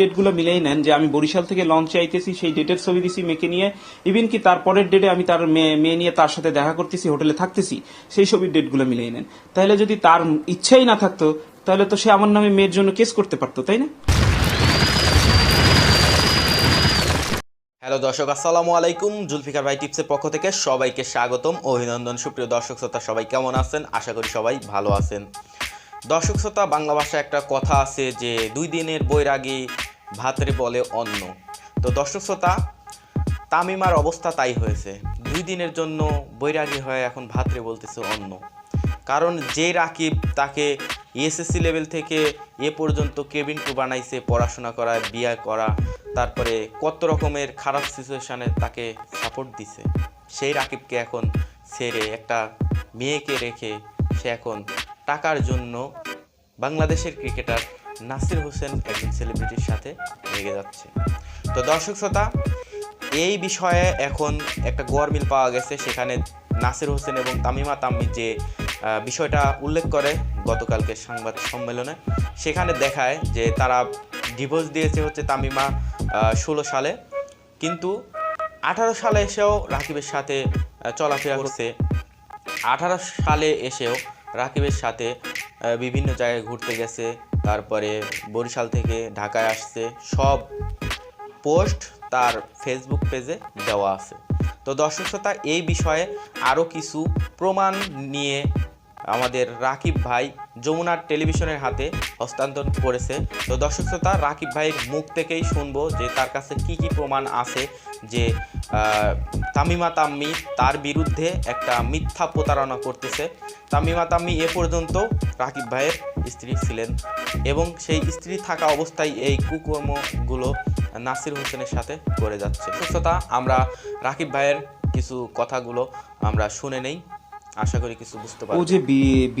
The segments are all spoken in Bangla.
ডেটগুলো মিলেই নেন যে আমি বরিশাল থেকে লঞ্চে আইতেছি, সেই ডেটের ছবি দিছি মেয়েকে নিয়ে। ইভেন কি তার পরের ডেটে আমি তার মেয়ে নিয়ে তার সাথে দেখা করতেছি হোটেলে থাকতেছি, সেই ছবির ডেটগুলো মিলেই নেন। তাহলে যদি তার ইচ্ছাই না থাকতো, তাহলে তো সে আমার নামে মেয়ের জন্য কেস করতে পারতো, তাই না? হ্যালো দর্শক, আসসালামু আলাইকুম। জুলফিকার ভাই টিপসের পক্ষ থেকে সবাইকে স্বাগতম। অভিনন্দন। সুপ্রিয় দর্শক শ্রোতা, সবাই কেমন আছেন? আশা করি সবাই ভালো আছেন। দর্শক শ্রোতা, বাংলা ভাষায় একটা কথা আছে যে, দুই দিনের বৈরাগী ভাতরে বলে অন্ন। তো দর্শক শ্রোতা, তামিমার অবস্থা তাই হয়েছে। দুই দিনের জন্য বৈরাগী হয়ে এখন ভাতরে বলতেছে অন্য কারণ যে রাকিব তাকে এসএসসি লেভেল থেকে এ পর্যন্ত কেবিন টু বানাইছে, পড়াশোনা করা বিয়ে করা, তারপরে কত রকমের খারাপ সিচুয়েশানে তাকে সাপোর্ট দিছে। সেই রাকিবকে এখন ছেড়ে একটা মেয়েকে রেখে সে এখন টাকার জন্য বাংলাদেশের ক্রিকেটার নাসির হোসেন একজন সেলিব্রিটির সাথে লেগে যাচ্ছে। তো দর্শক শ্রোতা, এই বিষয়ে এখন একটা গরমিল পাওয়া গেছে। সেখানে নাসির হোসেন এবং তামিমা তাম্মি যে বিষয়টা উল্লেখ করে গতকালকে সংবাদ সম্মেলনে, সেখানে দেখায় যে তারা ডিভোর্স দিয়েছে হচ্ছে তামিমা ষোলো সালে। কিন্তু আঠারো সালে এসেও রাকিবের সাথে চলাফেরা করছে। আঠারো সালে এসেও রাকিবের সাথে বিভিন্ন জায়গায় ঘুরতে গেছে। তারপরে বরিশাল থেকে ঢাকায় আসছে। সব পোস্ট তার ফেসবুক পেজে দেওয়া আছে। তো দর্শক শ্রোতা, এই বিষয়ে আরও কিছু প্রমাণ নিয়ে আমাদের রাকিব ভাই যমুনার টেলিভিশনের হাতে হস্তান্তর করেছে। তো দর্শক শ্রোতা, রাকিব ভাইয়ের মুখ থেকেই শুনব যে তার কাছে কি কি প্রমাণ আছে যে তামিমা তাম্মি তার বিরুদ্ধে একটা মিথ্যা প্রতারণা করতেছে। তামিমা তাম্মি এ পর্যন্ত রাকিব ভাইয়ের স্ত্রী ছিলেন এবং সেই স্ত্রী থাকা অবস্থায় এই কুকর্মগুলো নাসির হোসেনের সাথে করে যাচ্ছে। সুস্থতা আমরা রাকিব ভাইয়ের কিছু কথাগুলো আমরা শুনে নেই। আশা করি কিছু বুঝতে পারবে। ও যে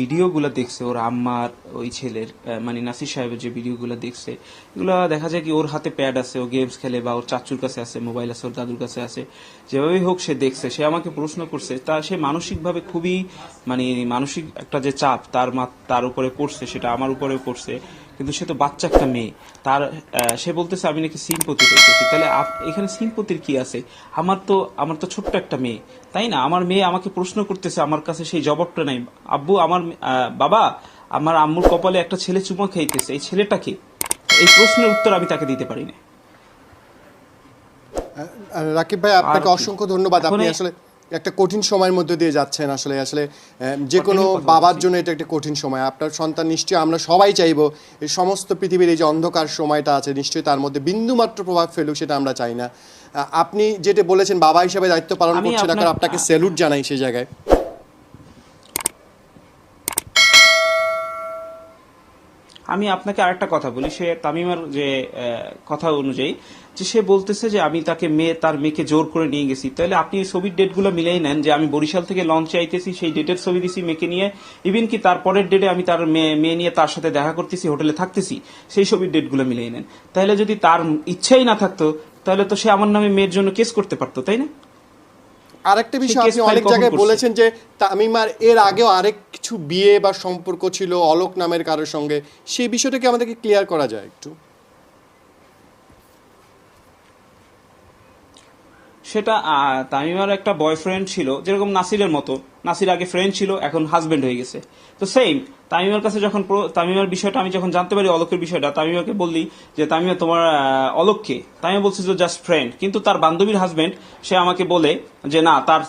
ভিডিওগুলো দেখছে ওর আম্মার ওই ছেলের মানে নাসির সাহেবের যে ভিডিওগুলো দেখছে এগুলো দেখা যায় কি ওর হাতে প্যাড আছে ও গেমস খেলে বা ওর চাচুর কাছে আছে মোবাইল আছে ওর দাদুর কাছে আছে। যেভাবেই হোক সে দেখছে সে আমাকে প্রশ্ন করছে তা সে মানসিকভাবে খুবই মানে মানসিক একটা যে চাপ তার মা তার উপরে পড়ছে সেটা আমার উপরেও পড়ছে। কিন্তু সে তো বাচ্চা একটা মেয়ে। তার সে বলতেছে আমি নাকি সিম্পতি পেয়েছি তাহলে এখানে সিম্পতির কি আছে? আমার তো আমার তো ছোট্ট একটা মেয়ে। তাই না? আমার মেয়ে আমাকে প্রশ্ন করতেছে আমার কাছে সেই জবাবটা নাই। আব্বু আমার বাবা আমার আম্মুর কপালে একটা ছেলে চুমা খাইতেছে। এই ছেলেটা কি? এই প্রশ্নের উত্তর আমি তাকে দিতে পারি না। রাকিব ভাই আপনাকে অসংখ্য ধন্যবাদ। আপনি আসলে একটা কঠিন সময়ের মধ্যে দিয়ে যাচ্ছেন আসলে আসলে যে কোনো বাবার জন্য এটা একটা কঠিন সময়। আপনার সন্তান নিশ্চয়ই আমরা সবাই চাইব এই সমস্ত পৃথিবীর এই যে অন্ধকার সময়টা আছে নিশ্চয়ই তার মধ্যে বিন্দুমাত্র প্রভাব ফেলুক সেটা আমরা চাই না। আহ, আপনি যেটা বলেছেন বাবা হিসেবে দায়িত্ব পালন করছেন আপনাকে স্যালুট জানাই সেই জায়গায়। আমি আপনাকে আরেকটা কথা বলি, সে তামিমার যে কথা অনুযায়ী, যে সে বলতেছে যে আমি তাকে মেয়ে, তার মেয়েকে জোর করে নিয়ে গেছি। তাহলে আপনি এই ছবির ডেটগুলো মিলেই নেন, যে আমি বরিশাল থেকে লঞ্চে আইতেছি সেই ডেটের ছবি দিছি মেয়েকে নিয়ে। ইভেন কি তার পরের ডেটে আমি তার মেয়ে মেয়ে নিয়ে তার সাথে দেখা করতেছি, হোটেলে থাকতেছি, সেই ছবির ডেটগুলো মিলেই নেন। তাহলে যদি তার ইচ্ছাই না থাকতো, তাহলে তো সে আমার নামে মেয়ের জন্য কেস করতে পারতো, তাই না? আরেকটা বিষয় আপনি অনেক জায়গায় বলেছেন যে তামিমার এর আগেও আরেক কিছু বিয়ে বা সম্পর্ক ছিল অলোক নামের কারোর সঙ্গে। সেই বিষয়টাকে আমাদেরকে ক্লিয়ার করা যায় একটু? সেটা তামিমার একটা বয়ফ্রেন্ড ছিল, যেরকম নাসিরের মতো। নাসির আগে ফ্রেন্ড ছিল, এখন হাজবেন্ড হয়ে গেছে। তো সেম তামিমার কাছে যখন তামিমার বিষয়টা আমি যখন জানতে পারি অলোকের বিষয়টা, তামিমাকে বললি যে, তামিমা, তোমার অলোককে তামিমা বলছে যে জাস্ট ফ্রেন্ড কিন্তু তার বান্ধবীর হাজবেন্ড সে আমাকে বলে যে, না, তার,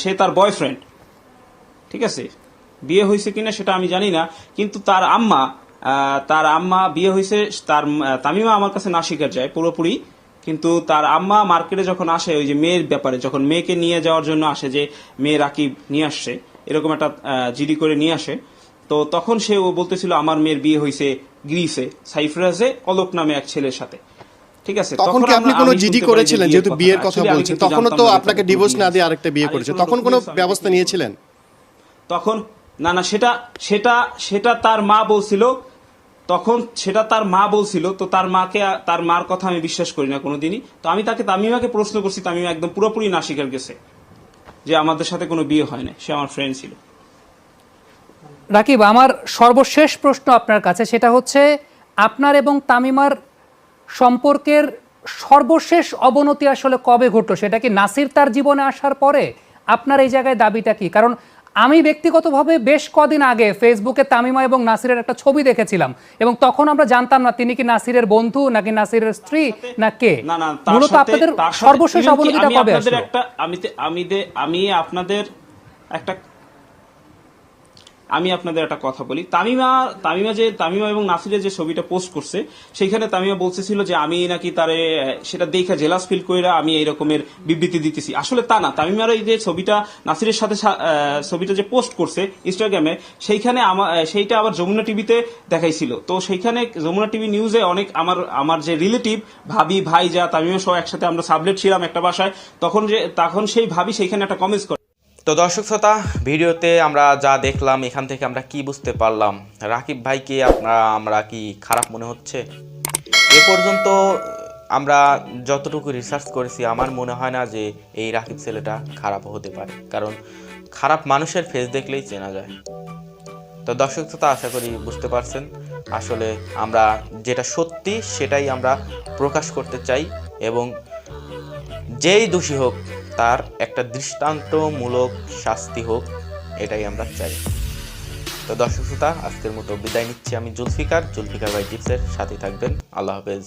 সে তার বয়ফ্রেন্ড ঠিক আছে? বিয়ে হয়েছে কিনা সেটা আমি জানি না, কিন্তু তার আম্মা তার আম্মা বিয়ে হয়েছে, তার তামিমা আমার কাছে না স্বীকার যায়, পুরোপুরি কিন্তু তার আম্মা মার্কেটে যখন আসে ওই যে মেয়ের ব্যাপারে যখন মেয়েকে নিয়ে যাওয়ার জন্য আসে যে মেয়ে রাকিব নিয়ে আসছে এরকম একটা জিডি করে নিয়ে আসে তো তখন সে ও বলতেছিল আমার মেয়ের বিয়ে হয়েছে গ্রিসে সাইফ্রাসে অলোক নামে এক ছেলের সাথে। ঠিক আছে তখন কি আপনি কোনো জিডি করেছিলেন যেহেতু বিয়ের কথা বলছেন জানতাম তো আপনাকে ডিভোর্স না দিয়ে আরেকটা বিয়ে করেছে। তখন কোনো ব্যবস্থা নিয়েছিলেন? তখন না না সেটা সেটা সেটা তার মা বলছিল তখন সেটা তার মা বলছিল, তো তার মাকে, তার মার কথা আমি বিশ্বাস করি না কোনোদিনই। তো আমি তাকে, তামিমাকে প্রশ্ন করছি, তামিমা একদম পুরোপুরি না স্বীকার গেছে, যে আমাদের সাথে কোনো বিয়ে হয় না সে আমার ফ্রেন্ড ছিল। রাকিব, আমার সর্বশেষ প্রশ্ন আপনার কাছে, সেটা হচ্ছে, আপনার এবং তামিমার সম্পর্কের সর্বশেষ অবনতি আসলে কবে ঘটলো? সেটা কি নাসির তার জীবনে আসার পরে? আপনার এই জায়গায় দাবিটা কি? কারণ আমি ব্যক্তিগতভাবে বেশ কদিন আগে ফেসবুকে তামিমা এবং নাসিরের একটা ছবি দেখেছিলাম এবং তখন আমরা জানতাম না তিনি কি নাসিরের বন্ধু নাকি নাসিরের স্ত্রী না কে। মূলত আপনাদের সর্বশেষ অবনতিটা কবে আমি আমি আমি আপনাদের একটা আমি আপনাদের একটা কথা বলি। তামিমা তামিমা যে, তামিমা এবং নাসিরের যে ছবিটা পোস্ট করছে, সেইখানে তামিমা বলতেছিল যে, আমি নাকি তারে, সেটা দেখে জেলাস ফিল কইরা আমি এই রকমের বিবৃতি দিতেছি। আসলে তা না। তামিমার এই যে ছবিটা, নাসিরের সাথে ছবিটা যে পোস্ট করছে ইনস্টাগ্রামে সেইখানে আমার সেইটা আবার যমুনা টিভিতে দেখাইছিল। তো সেইখানে যমুনা টিভি নিউজে অনেক আমার আমার যে রিলেটিভ ভাবি ভাই যা তামিমা সহ একসাথে আমরা সাবলেট ছিলাম একটা বাসায়। তখন যে, তখন সেই ভাবি সেইখানে একটা কমেন্টস করে তো দর্শক শ্রোতা, ভিডিওতে আমরা যা দেখলাম, এখান থেকে আমরা কি বুঝতে পারলাম? রাকিব ভাইকে আপনারা আমরা কি খারাপ মনে হচ্ছে? এ পর্যন্ত আমরা যতটুকু রিসার্চ করেছি, আমার মনে হয় না যে এই রাকিব ছেলেটা খারাপ হতে পারে। কারণ খারাপ মানুষের ফেস দেখলেই চেনা যায়। তো দর্শক শ্রোতা, আশা করি বুঝতে পারছেন। আসলে আমরা যেটা সত্যি, সেটাই আমরা প্রকাশ করতে চাই এবং যেই দোষী হোক তার একটা দৃষ্টান্তমূলক শাস্তি হোক, এটাই আমরা চাই। তো দর্শক শ্রোতা, আজকের মতো বিদায় নিচ্ছি আমি জুলফিকার। জুলফিকার ভাই টিপসের সাথে থাকবেন। আল্লাহ হাফেজ।